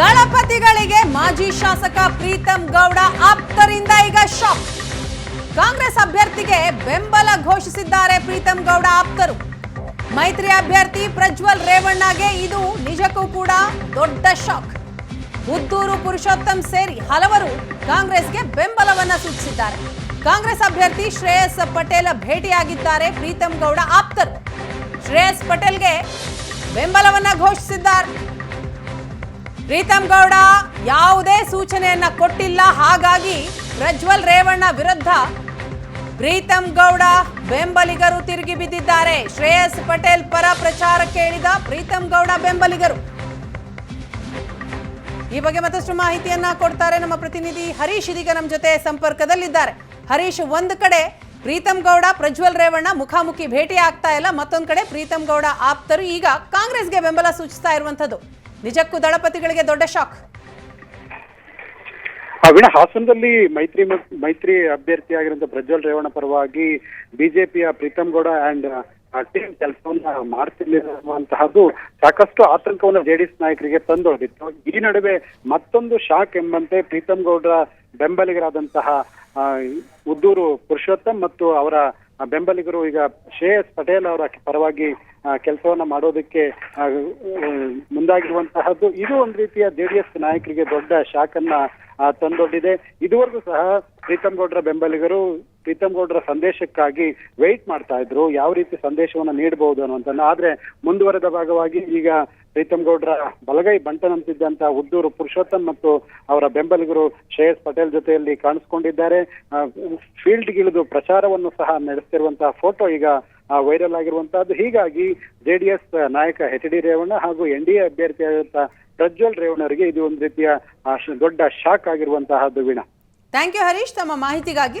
ದಳಪತಿಗಳಿಗೆ ಮಾಜಿ ಶಾಸಕ ಪ್ರೀತಂ ಗೌಡ ಆಪ್ತರಿಂದ ಈಗ ಶಾಕ್. ಕಾಂಗ್ರೆಸ್ ಅಭ್ಯರ್ಥಿಗೆ ಬೆಂಬಲ ಘೋಷಿಸಿದ್ದಾರೆ ಪ್ರೀತಂ ಗೌಡ ಆಪ್ತರು. ಮೈತ್ರಿ ಅಭ್ಯರ್ಥಿ ಪ್ರಜ್ವಲ್ ರೇವಣ್ಣಗೆ ಇದು ನಿಜಕ್ಕೂ ಕೂಡ ದೊಡ್ಡ ಶಾಕ್. ಉದ್ದೂರು ಪುರುಷೋತ್ತಮ್ ಸೇರಿ ಹಲವರು ಕಾಂಗ್ರೆಸ್ಗೆ ಬೆಂಬಲವನ್ನ ಸೂಚಿಸಿದ್ದಾರೆ. ಕಾಂಗ್ರೆಸ್ ಅಭ್ಯರ್ಥಿ ಶ್ರೇಯಸ್ ಪಟೇಲ್ ಭೇಟಿಯಾಗಿದ್ದಾರೆ ಪ್ರೀತಂ ಗೌಡ ಆಪ್ತರು. ಶ್ರೇಯಸ್ ಪಟೇಲ್ಗೆ ಬೆಂಬಲವನ್ನ ಘೋಷಿಸಿದ್ದಾರೆ. ಪ್ರೀತಂ ಗೌಡ ಯಾವುದೇ ಸೂಚನೆಯನ್ನ ಕೊಟ್ಟಿಲ್ಲ. ಹಾಗಾಗಿ ಪ್ರಜ್ವಲ್ ರೇವಣ್ಣ ವಿರುದ್ಧ ಪ್ರೀತಮ್ ಗೌಡ ಬೆಂಬಲಿಗರು ತಿರುಗಿ ಬಿದ್ದಿದ್ದಾರೆ. ಶ್ರೇಯಸ್ ಪಟೇಲ್ ಪರ ಪ್ರಚಾರಕ್ಕೆ ಕೇಳಿದ ಪ್ರೀತಮ್ ಗೌಡ ಬೆಂಬಲಿಗರು. ಈ ಬಗ್ಗೆ ಮತ್ತಷ್ಟು ಮಾಹಿತಿಯನ್ನ ಕೊಡ್ತಾರೆ ನಮ್ಮ ಪ್ರತಿನಿಧಿ ಹರೀಶ್ ಇದೀಗ ನಮ್ಮ ಜೊತೆ ಸಂಪರ್ಕದಲ್ಲಿದ್ದಾರೆ. ಹರೀಶ್, ಒಂದು ಕಡೆ ಪ್ರೀತಂ ಗೌಡ, ಪ್ರಜ್ವಲ್ ರೇವಣ್ಣ ಮುಖಾಮುಖಿ ಭೇಟಿ ಆಗ್ತಾ ಇಲ್ಲ. ಮತ್ತೊಂದು ಕಡೆ ಪ್ರೀತಮ್ ಗೌಡ ಆಪ್ತರು ಈಗ ಕಾಂಗ್ರೆಸ್ಗೆ ಬೆಂಬಲ ಸೂಚಿಸ್ತಾ ಇರುವಂತದ್ದು ನಿಜಕ್ಕೂ ದಳಪತಿಗಳಿಗೆ ದೊಡ್ಡ ಶಾಕ್. ಅವಿಣ ಹಾಸನದಲ್ಲಿ ಮೈತ್ರಿ ಮೈತ್ರಿ ಅಭ್ಯರ್ಥಿಯಾಗಿರುವಂತಹ ಪ್ರಜ್ವಲ್ ರೇವಣ್ಣ ಪರವಾಗಿ ಬಿಜೆಪಿಯ ಪ್ರೀತಮ್ ಗೌಡ ಅಂಡ್ ಟೀಮ್ ಕೆಲಸವನ್ನ ಮಾಡ್ತಿರ್ಲಿರುವಂತಹದ್ದು ಸಾಕಷ್ಟು ಆತಂಕವನ್ನು ಜೆಡಿಎಸ್ ನಾಯಕರಿಗೆ ತಂದೊಡ್ಡಿತ್ತು ಈ ನಡುವೆ ಮತ್ತೊಂದು ಶಾಕ್ ಎಂಬಂತೆ ಪ್ರೀತಮ್ ಗೌಡರ ಬೆಂಬಲಿಗರಾದಂತಹ ಉದ್ದೂರು ಪುರುಷೋತ್ತಮ್ ಮತ್ತು ಅವರ ಬೆಂಬಲಿಗರು ಈಗ ಶ್ರೇಯಸ್ ಪಟೇಲ್ ಅವರ ಪರವಾಗಿ ಕೆಲಸವನ್ನ ಮಾಡೋದಕ್ಕೆ ಮುಂದಾಗಿರುವಂತಹದ್ದು. ಇದು ಒಂದು ರೀತಿಯ ಜೆಡಿಎಸ್ ನಾಯಕರಿಗೆ ದೊಡ್ಡ ಶಾಕ್ ಅನ್ನ ತಂದೊಡ್ಡಿದೆ. ಇದುವರೆಗೂ ಸಹ ಪ್ರೀತಂ ಗೌಡ್ರ ಬೆಂಬಲಿಗರು ಪ್ರೀತಂ ಗೌಡ್ರ ಸಂದೇಶಕ್ಕಾಗಿ ವೆಯ್ಟ್ ಮಾಡ್ತಾ ಇದ್ರು. ಯಾವ ರೀತಿ ಸಂದೇಶವನ್ನ ನೀಡಬಹುದು ಅನ್ನುವಂತ ಆದ್ರೆ ಮುಂದುವರೆದ ಭಾಗವಾಗಿ ಈಗ ಪ್ರೀತಂ ಗೌಡ್ರ ಬಲಗೈ ಬಂಟನಂತಿದ್ದಂತಹ ಉದ್ದೂರು ಪುರುಷೋತ್ತಮ್ ಮತ್ತು ಅವರ ಬೆಂಬಲಿಗರು ಶ್ರೇಯಸ್ ಪಟೇಲ್ ಜೊತೆಯಲ್ಲಿ ಕಾಣಿಸ್ಕೊಂಡಿದ್ದಾರೆ. ಫೀಲ್ಡ್ ಗಿಳಿದು ಪ್ರಚಾರವನ್ನು ಸಹ ನಡೆಸ್ತಿರುವಂತಹ ಫೋಟೋ ಈಗ ವೈರಲ್ ಆಗಿರುವಂತಹದ್ದು. ಹೀಗಾಗಿ ಜೆಡಿಎಸ್ ನಾಯಕ ಎಚ್ ಡಿ ರೇವಣ್ಣ ಹಾಗೂ ಎನ್ ಡಿ ಎ ಅಭ್ಯರ್ಥಿಯಾದಂತಹ ಪ್ರಜ್ವಲ್ ರೇವಣ್ಣರಿಗೆ ಇದು ಒಂದು ರೀತಿಯ ದೊಡ್ಡ ಶಾಕ್ ಆಗಿರುವಂತಹದ್ದು ವೀಣಾ. ಥ್ಯಾಂಕ್ ಯು ಹರೀಶ್ ತಮ್ಮ ಮಾಹಿತಿಗಾಗಿ